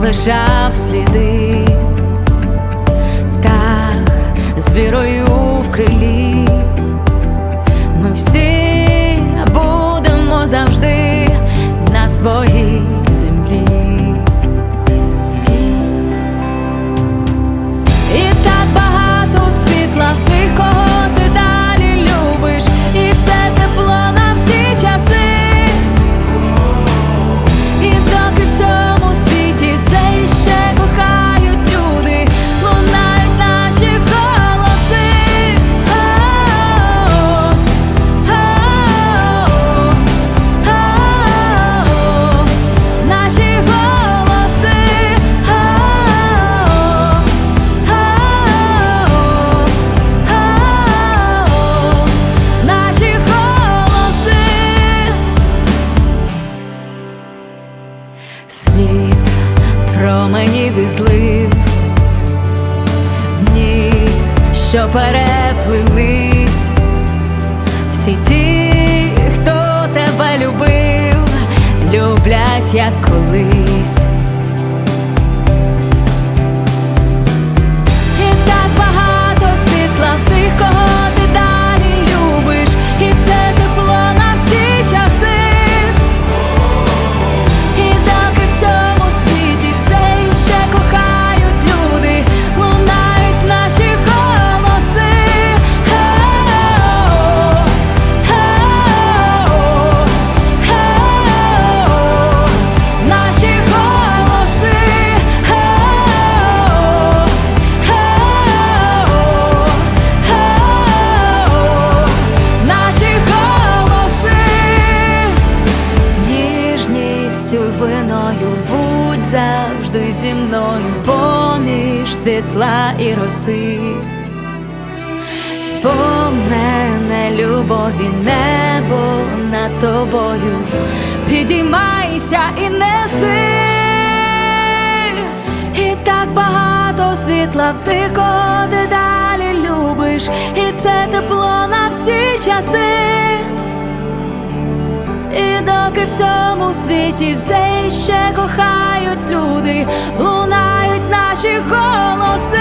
залишав сліди, птах з вірою в крилі. Променів і дні, що переплились, всі ті, хто тебе любив, люблять як колись. Ніжністю виною будь завжди зі мною поміж світла і роси. Сповнене любові небо над тобою, підіймайся і неси. І так багато світла в ти далі любиш, і це тепло на всі часи. І доки в цьому світі все ще кохають люди, лунають наші голоси.